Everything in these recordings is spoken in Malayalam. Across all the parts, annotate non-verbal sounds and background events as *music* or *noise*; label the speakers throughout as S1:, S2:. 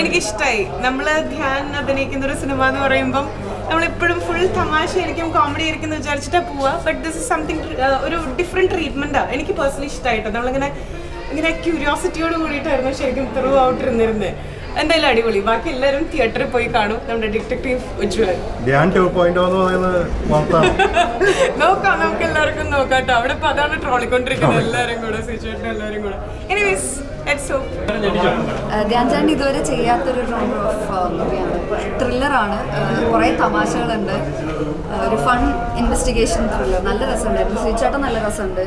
S1: എനിക്കിഷ്ടായി. നമ്മൾ ധ്യാൻ അഭിനയിക്കുന്ന ഒരു സിനിമ എന്ന് പറയുമ്പം നമ്മളെപ്പോഴും ഫുൾ തമാശ ആയിരിക്കും കോമഡി ആയിരിക്കും എന്ന് വിചാരിച്ചിട്ടാ പോവാ. ബട്ട് ദിസ് ഇസ് സംതിങ് ഒരു ഡിഫറെന്റ് ട്രീറ്റ്മെന്റാ എനിക്ക് പേഴ്സണലി ഇഷ്ടമായിട്ടോ നമ്മളിങ്ങനെ ഇങ്ങനെ ക്യൂരിയോസിറ്റിയോട് കൂടിയിട്ടായിരുന്നു ശരിക്കും ത്രൂ ഔട്ട് ഇരുന്നിരുന്നത് എന്തായാലും അടിപൊളി. ബാക്കി എല്ലാവരും തിയേറ്ററിൽ പോയി കാണും. നമ്മുടെ ഡിറ്റക്റ്റീവ്
S2: എന്ന് പറയുന്നത് *laughs*
S1: നോക്കാം നമുക്ക് എല്ലാവർക്കും നോക്കാം കേട്ടോ. അവിടെ ഇപ്പൊ അതാണ് ട്രോളിക്കൊണ്ടിരിക്കുന്നത്. എല്ലാവരും കൂടെ സിറ്റുവേഷൻ എല്ലാവരും കൂടെ. എനിവേസ്
S3: ധ്യാൻ ചാണ്ട് ഇതുവരെ ചെയ്യാത്തൊരു ജോണർ ഓഫ് മൂവിയാണ് ത്രില്ലറാണ് കുറേ തമാശകളുണ്ട്. ഒരു ഫൺ ഇൻവെസ്റ്റിഗേഷൻ ത്രില്ലർ നല്ല രസമുണ്ടായിരുന്നു സ്വീച്ചാട്ടം നല്ല രസമുണ്ട്.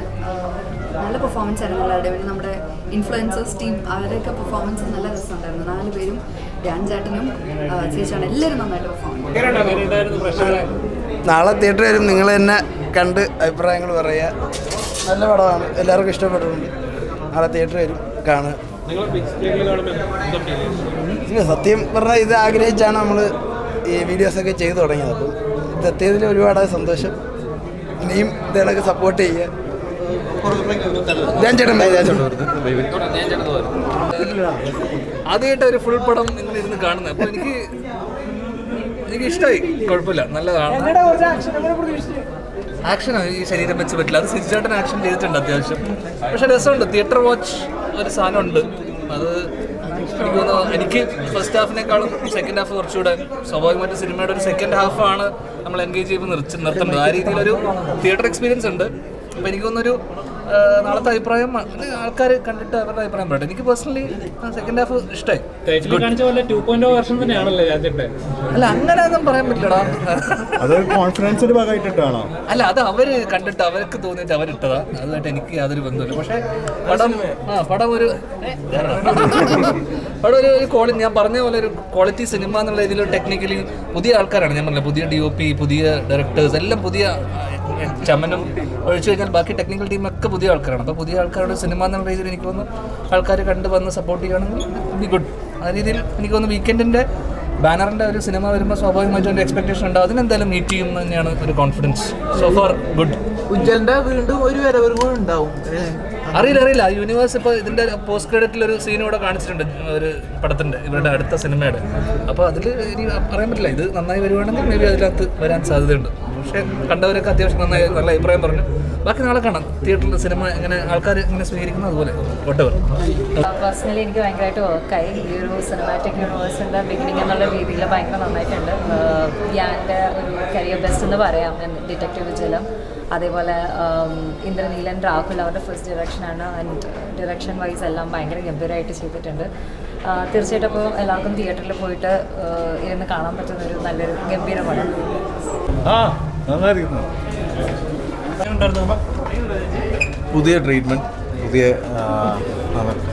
S3: നല്ല പെർഫോമൻസ് ആയിരുന്നു എല്ലാവരുടെയും. പിന്നെ നമ്മുടെ ഇൻഫ്ലുവൻസേഴ്സ് ടീം അവരുടെയൊക്കെ പെർഫോമൻസ് നല്ല രസമുണ്ടായിരുന്നു. നാല് പേരും ധ്യാൻ ചാട്ടനും എല്ലാവരും നന്നായിട്ട് പെർഫോം
S4: നാളെ തിയേറ്ററിൽ വരും. നിങ്ങൾ തന്നെ കണ്ട് അഭിപ്രായങ്ങൾ പറയുക. നല്ല പടമാണ്. എല്ലാവർക്കും ഇഷ്ടപ്പെട്ടിട്ടുണ്ട്. നാളെ തിയേറ്ററിൽ വരും. ഇല്ല, സത്യം പറഞ്ഞാൽ ഇത് ആഗ്രഹിച്ചാണ് നമ്മൾ ഈ വീഡിയോസൊക്കെ ചെയ്തു തുടങ്ങിയത്. അപ്പം ഇത് എത്തിയതിൽ ഒരുപാട് സന്തോഷം. ഇനിയും ഇതേടൊക്കെ സപ്പോർട്ട് ചെയ്യുക ഞാൻ ചേട്ടൻ ഞാൻ ചേട്ടൻ
S5: ആദ്യമായിട്ട് ഒരു ഫുൾ പടം നിങ്ങൾ ഇരുന്ന് കാണുന്നത് അപ്പോൾ എനിക്ക് എനിക്ക് ഇഷ്ടമായി കുഴപ്പമില്ല. നല്ലതാണ്. ആക്ഷൻ ഈ ശരീരം വെച്ച് പറ്റില്ല. അത് സിജുചേട്ടൻ ആക്ഷൻ ചെയ്തിട്ടുണ്ട് അത്യാവശ്യം. പക്ഷെ രസമുണ്ട്. തിയേറ്റർ വാച്ച് ഒരു സാധനമുണ്ട്. അത് എനിക്ക് തോന്നുന്നു. എനിക്ക് ഫസ്റ്റ് ഹാഫിനേക്കാളും സെക്കൻഡ് ഹാഫ് കുറച്ചുകൂടെ സ്വാഭാവികമായിട്ട് സിനിമയുടെ ഒരു സെക്കൻഡ് ഹാഫാണ് നമ്മൾ എൻഗേജ് ചെയ്യുമ്പോൾ നിർത്തി നിർത്തേണ്ടത്. ആ രീതിയിലൊരു തിയേറ്റർ എക്സ്പീരിയൻസ് ഉണ്ട്. അപ്പോൾ എനിക്ക് തോന്നുന്നൊരു നാളത്തെ അഭിപ്രായം ആൾക്കാർ കണ്ടിട്ട് അവരുടെ അഭിപ്രായം പറയട്ടെ. എനിക്ക് പേഴ്സണലി സെക്കൻഡ് ഹാഫ് ഇഷ്ടമായി.
S6: ടൈറ്റിൽ കാണിച്ച പോലെ ടു പോയിന്റ് വെർഷൻ തന്നെയാണല്ലോ രാജ്യത്തെ.
S5: അല്ല അങ്ങനെ ഒന്നും പറയാൻ പറ്റില്ലടാ.
S2: കോൺഫിഡൻസിന്റെ
S5: അല്ല അത് അവർ കണ്ടിട്ട് അവർക്ക് തോന്നിയിട്ട് അവരിട്ടതാ. അതുമായിട്ട് എനിക്ക് യാതൊരു ബന്ധമില്ല പക്ഷെ പടം ആ പടം ഒരു പടം ഒരു ഒരു ക്വാളിറ്റി ഞാൻ പറഞ്ഞ പോലെ ഒരു ക്വാളിറ്റി സിനിമ എന്നുള്ള രീതിയിൽ ടെക്നിക്കലി പുതിയ ആൾക്കാരാണ്. ഞാൻ പറഞ്ഞത് പുതിയ ഡി ഒ പി പുതിയ ഡയറക്ടേഴ്സ് എല്ലാം പുതിയ ചമനും ഒഴിച്ചു കഴിഞ്ഞാൽ ബാക്കി ടെക്നിക്കൽ ടീമൊക്കെ പുതിയ ആൾക്കാരാണ്. അപ്പോൾ പുതിയ ആൾക്കാരുടെ സിനിമ എന്നുള്ള രീതിയിൽ എനിക്ക് തോന്നുന്നു ആൾക്കാർ കണ്ട് വന്ന് സപ്പോർട്ട് ചെയ്യുകയാണെങ്കിൽ ബി ഗുഡ് ആ രീതിയിൽ എനിക്ക് തോന്നുന്നു വീക്കെൻഡിന്റെ ബാനറിന്റെ ഒരു സിനിമ വരുമ്പോൾ സ്വാഭാവികമായിട്ടും ഒരു എക്സ്പെക്ടേഷൻ ഉണ്ട്. അതിനെന്തായാലും മീറ്റ് ചെയ്യും തന്നെയാണ് ഒരു കോൺഫിഡൻസ് സോ ഫോർ ഗുഡ്
S7: ഉജ്ജലിന്റെ വീണ്ടും ഒരു വരവരും കൂടെ ഉണ്ടാവും.
S5: അറിയില്ല അറിയില്ല. യൂണിവേഴ്സ് ഇപ്പോൾ ഇതിന്റെ പോസ്റ്റ് ക്രെഡിറ്റിൽ ഒരു സീൻ ഇവിടെ കാണിച്ചിട്ടുണ്ട് ഒരു പടത്തിന്റെ ഇവരുടെ അടുത്ത സിനിമയുടെ. അപ്പോൾ അതിൽ ഇനി പറയാൻ പറ്റില്ല. ഇത് നന്നായി വരുവാണെങ്കിൽ മേ ബി അതിനകത്ത് വരാൻ സാധ്യതയുണ്ട്. പക്ഷേ കണ്ടവരൊക്കെ അത്യാവശ്യം നന്നായി നല്ല അഭിപ്രായം പറഞ്ഞു. ബാക്കി നാളെ കാണാം. തിയേറ്ററിൽ സിനിമ എങ്ങനെ ആൾക്കാർ ഇങ്ങനെ സ്വീകരിക്കുന്നു അതുപോലെ. വട്ടവർ
S8: പേഴ്സണലി എനിക്ക് ഭയങ്കരമായിട്ട് വർക്കായി ഈ ഒരു സിനിമാറ്റിക് യൂണിവേഴ്സിന്റെ ബിഗിനിങ് എന്നുള്ള രീതിയിൽ ഭയങ്കര നന്നായിട്ടുണ്ട്. യാന്റെ ഒരു കരിയർ ബെസ്റ്റ് എന്ന് പറയാം ഡിറ്റക്റ്റീവ് വിജലം അതേപോലെ ഇന്ദ്രനീലൻ രാഹുൽ അവരുടെ ഫസ്റ്റ് ഡിറക്ഷനാണ് ആൻഡ് ഡിറക്ഷൻ വൈസ് എല്ലാം ഭയങ്കര ഗംഭീരമായിട്ട് ചെയ്തിട്ടുണ്ട്. തീർച്ചയായിട്ടും അപ്പോൾ എല്ലാവർക്കും തിയേറ്ററിൽ പോയിട്ട് ഇരുന്ന് കാണാൻ പറ്റുന്ന ഒരു നല്ലൊരു ഗംഭീര പടം
S9: പുതിയ ട്രീറ്റ്മെന്റ് പുതിയ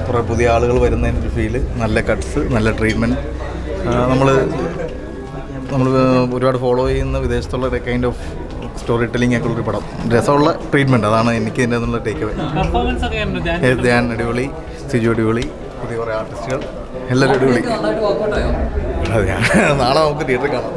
S9: കുറേ പുതിയ ആളുകൾ വരുന്നതിന്റെ ഒരു ഫീൽ നല്ല കട്ട്സ് നല്ല ട്രീറ്റ്മെന്റ് നമ്മൾ നമ്മൾ ഒരുപാട് ഫോളോ ചെയ്യുന്ന വിദേശത്തുള്ള കൈൻഡ് ഓഫ് സ്റ്റോറി ടെല്ലിംഗ് ഒക്കെ ഉള്ളൊരു പടം. രസമുള്ള ട്രീറ്റ്മെന്റ് അതാണ് എനിക്ക് ഇതിന്റെ നിന്നുള്ള ടേക്ക് അവേ
S6: പെർഫോമൻസ് ഒക്കെ ആയിരുന്നു ധ്യാൻ
S9: അടിപൊളി സിജു അടിപൊളി പുതിയ കുറേ ആർട്ടിസ്റ്റുകൾ എല്ലാവരും അടിപൊളി. നാളെ നമുക്ക് തിയേറ്ററിൽ കാണാം.